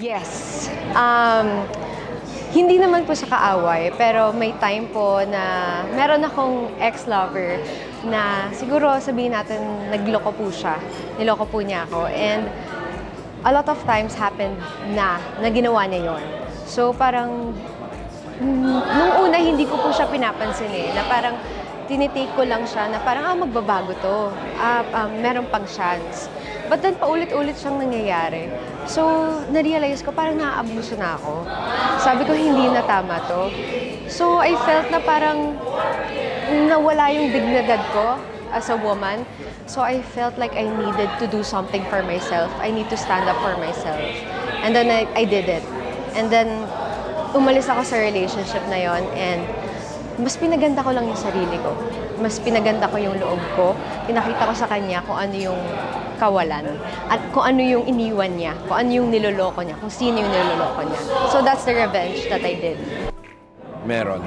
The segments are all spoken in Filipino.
Yes. Um, hindi naman po siya kaaway, pero may time po na meron akong ex-lover na siguro sabihin natin nagloko po siya. Niloko po niya ako. And a lot of times happened na, na ginawa niya yon. So parang, mm, nung una hindi ko po siya pinapansin eh, na parang tinitake ko lang siya na parang, ah, magbabago to. Ah, um, meron pang chance. But then paulit-ulit siyang nangyayari. So, na-realize ko parang naaabuso na ako. Sabi ko, hindi na tama to. So, I felt na parang nawala yung dignidad ko as a woman. So, I felt like I needed to do something for myself. I need to stand up for myself. And then I, I did it. And then, umalis ako sa relationship na yon and mas pinaganda ko lang yung sarili ko. Mas pinaganda ko yung loob ko. Pinakita ko sa kanya kung ano yung kawalan. At kung ano yung iniwan niya. Kung ano yung niloloko niya. Kung sino yung niloloko niya. So that's the revenge that I did. Meron.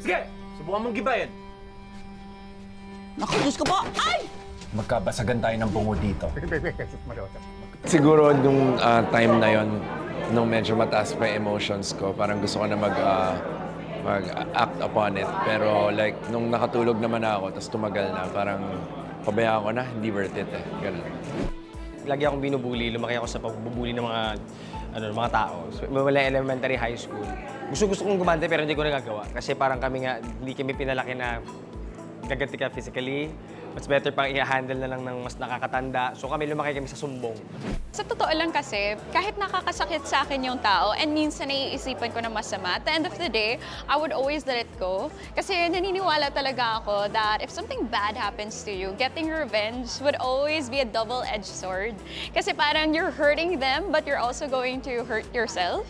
Sige, subukan mong gibayan. Naku, Diyos ko po! Ay! Magkabasagan tayo ng bungo dito. Siguro nung ah, time na yon, nung medyo mataas pa emotions ko, parang gusto ko na mag, ah, mag-act upon it. Pero like, nung nakatulog naman ako, tapos tumagal na, parang pabayaan ko na, hindi worth it eh. Ganun. Lagi akong binubuli, lumaki ako sa pagbubuli ng mga ano, mga tao. So, mula elementary, high school. Gusto gusto kong gumante pero hindi ko nagagawa. Kasi parang kami nga, hindi kami pinalaki na gaganti ka physically. Mas better pang i-handle na lang ng mas nakakatanda. So kami lumaki kami sa sumbong. Sa totoo lang kasi, kahit nakakasakit sa akin yung tao, and minsan naiisipan ko na masama, at the end of the day, I would always let it go. Kasi naniniwala talaga ako that if something bad happens to you, getting revenge would always be a double-edged sword. Kasi parang you're hurting them, but you're also going to hurt yourself.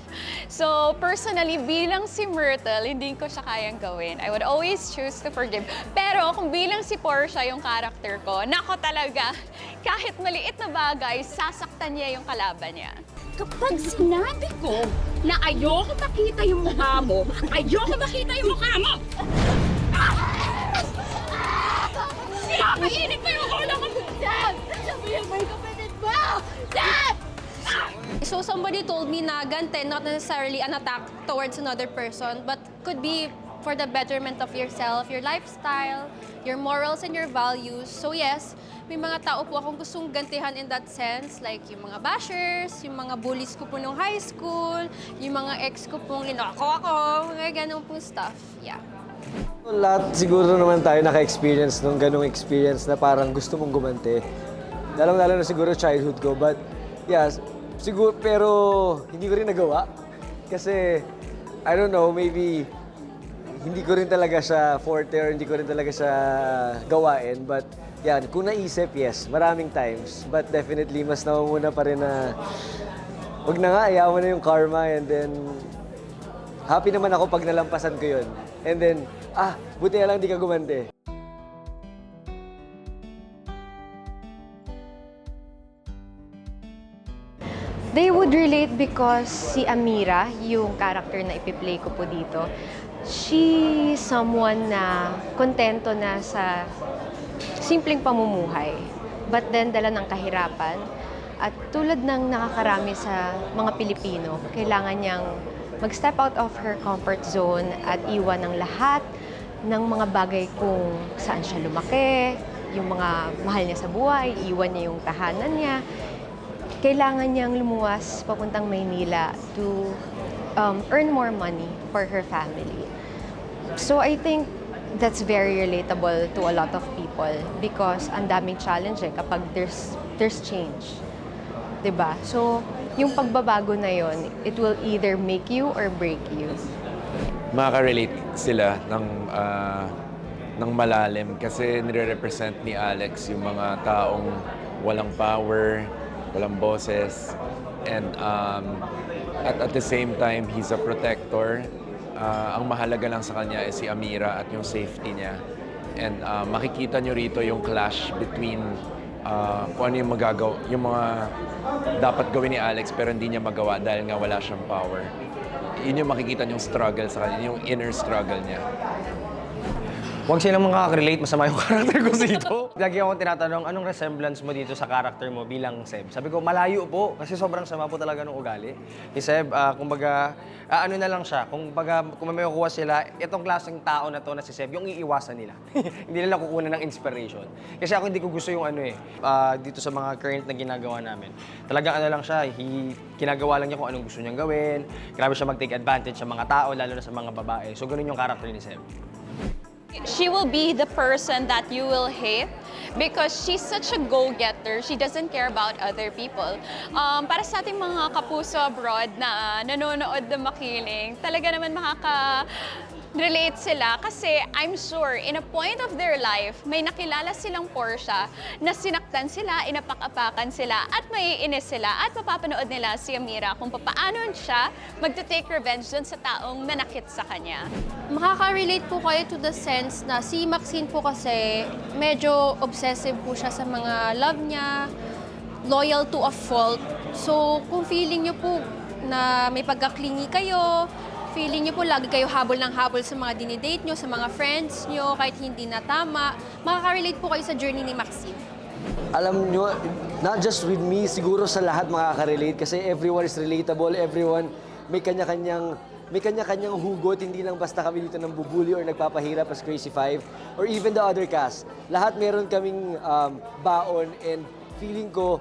So personally, bilang si Myrtle, hindi ko siya kayang gawin. I would always choose to forgive. Pero kung bilang si Portia yung character ko, nako talaga, kahit maliit na bagay, sasaktan niya yung kalaban niya. Kapag sinabi ko na ayoko makita yung mukha mo, ayoko makita yung mukha mo! Pinakainit mo yung ulo ko! Dad! Sabihin mo yung kapatid mo! Dad! So somebody told me na ganti, not necessarily an attack towards another person, but could be for the betterment of yourself, your lifestyle, your morals and your values. So yes, may mga tao po akong gustong gantihan in that sense, like yung mga bashers, yung mga bullies ko po nung high school, yung mga ex ko pong inako ako, mga ganun pong stuff. Yeah. Lahat siguro naman tayo naka-experience nung ganong experience na parang gusto mong gumante. Lalong-lalo na siguro childhood ko. But yeah, siguro, pero hindi ko rin nagawa. Kasi, I don't know, maybe hindi ko rin talaga siya forte or hindi ko rin talaga siya gawain. But yan, kung naisip, yes, maraming times. But definitely, mas namamuna pa rin na wag na nga, ayaw mo na yung karma and then happy naman ako pag nalampasan ko yun. And then, ah, buti na lang di ka gumante. They would relate because si Amira, yung character na ipiplay ko po dito, she someone na kontento na sa simpleng pamumuhay. But then, dala ng kahirapan. At tulad ng nakakarami sa mga Pilipino, kailangan niyang mag-step out of her comfort zone at iwan ng lahat ng mga bagay kung saan siya lumaki, yung mga mahal niya sa buhay, iwan niya yung tahanan niya, kailangan niyang lumuwas papuntang Maynila to um, earn more money for her family. So I think that's very relatable to a lot of people because ang daming challenge eh kapag there's there's change. 'Di ba? So yung pagbabago na yon, it will either make you or break you. Makaka-relate sila ng, ah, ng malalim kasi nire-represent ni Alex yung mga taong walang power, walang boses, and um, at, at the same time, he's a protector. Ah, ang mahalaga lang sa kanya is si Amira at yung safety niya. And ah, makikita nyo rito yung clash between ah, kung ano yung magagawa, yung mga dapat gawin ni Alex pero hindi niya magawa dahil nga wala siyang power. Yun yung makikita yung struggle sa kanya, yung inner struggle niya. Huwag silang makaka-relate, masama yung karakter ko dito. Lagi ako tinatanong, anong resemblance mo dito sa karakter mo bilang Seb? Sabi ko, malayo po, kasi sobrang sama po talaga ng ugali. Ni Seb, ah, kumbaga, ah, ano na lang siya, kumbaga, kung may makukuha sila, itong klaseng tao na to na si Seb, yung iiwasan nila. hindi nila kukuha ng inspiration. Kasi ako hindi ko gusto yung ano eh, ah, dito sa mga current na ginagawa namin. Talagang ano lang siya, he, ginagawa lang niya kung anong gusto niyang gawin. Grabe siya mag-take advantage sa mga tao, lalo na sa mga babae. So, ganun yung karakter ni Seb. She will be the person that you will hate because she's such a go-getter. She doesn't care about other people. Um, para sa ating mga kapuso abroad na nanonood ng makiling, talaga naman makaka relate sila kasi I'm sure in a point of their life, may nakilala silang Portia na sinaktan sila, inapak-apakan sila at maiinis sila at mapapanood nila si Amira kung paano siya magte-take revenge dun sa taong nanakit sa kanya. Makaka-relate po kayo to the sense na si Maxine po kasi medyo obsessive po siya sa mga love niya, loyal to a fault. So, kung feeling niyo po na may pagkaklingi kayo, feeling niyo po lagi kayo habol ng habol sa mga dinidate niyo, sa mga friends niyo, kahit hindi na tama, makaka-relate po kayo sa journey ni Maxine. alam nyo, not just with me, siguro sa lahat makaka-relate kasi everyone is relatable, everyone may kanya-kanyang may kanya-kanyang hugot, hindi lang basta kami dito ng bubuli or nagpapahirap as Crazy Five or even the other cast. Lahat meron kaming um, baon and feeling ko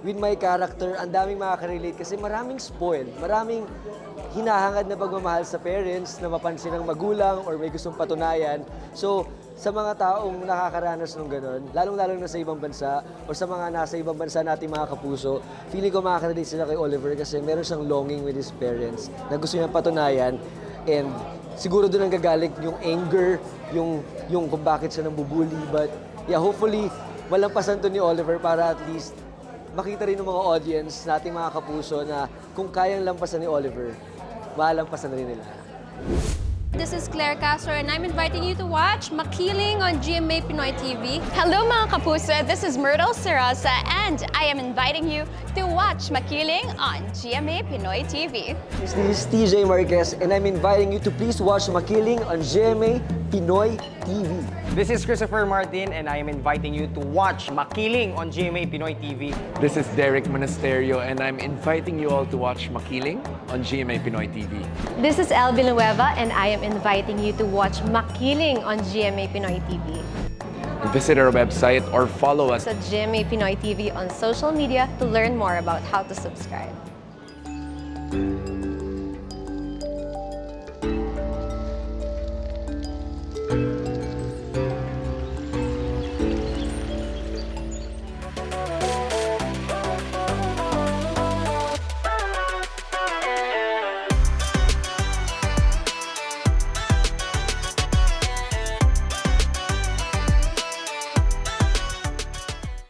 with my character, ang daming makaka-relate kasi maraming spoiled, maraming hinahangad na pagmamahal sa parents na mapansin ng magulang or may gustong patunayan. So, sa mga taong nakakaranas ng ganun, lalong-lalo na sa ibang bansa o sa mga nasa ibang bansa nating mga kapuso, feeling ko makaka-relate sila kay Oliver kasi meron siyang longing with his parents na gusto niyang patunayan and siguro doon ang gagaling yung anger, yung, yung kung bakit siya nambubuli. But yeah, hopefully, malampasan to ni Oliver para at least makita rin ng mga audience nating mga kapuso na kung kayang lampasan ni Oliver, malampasan rin nila. This is Claire Castro and I'm inviting you to watch Makiling on GMA Pinoy TV. Hello mga kapuso, this is Myrtle Serasa and I am inviting you to watch Makiling on GMA Pinoy TV. This is TJ Marquez and I'm inviting you to please watch Makiling on GMA Pinoy TV. This is Christopher Martin and I am inviting you to watch Makiling on GMA Pinoy TV. This is Derek Monasterio and I'm inviting you all to watch Makiling on GMA Pinoy TV. This is El Villanueva and I am inviting you to watch Makiling on GMA Pinoy TV. Visit our website or follow us Sa GMA Pinoy TV on social media to learn more about how to subscribe.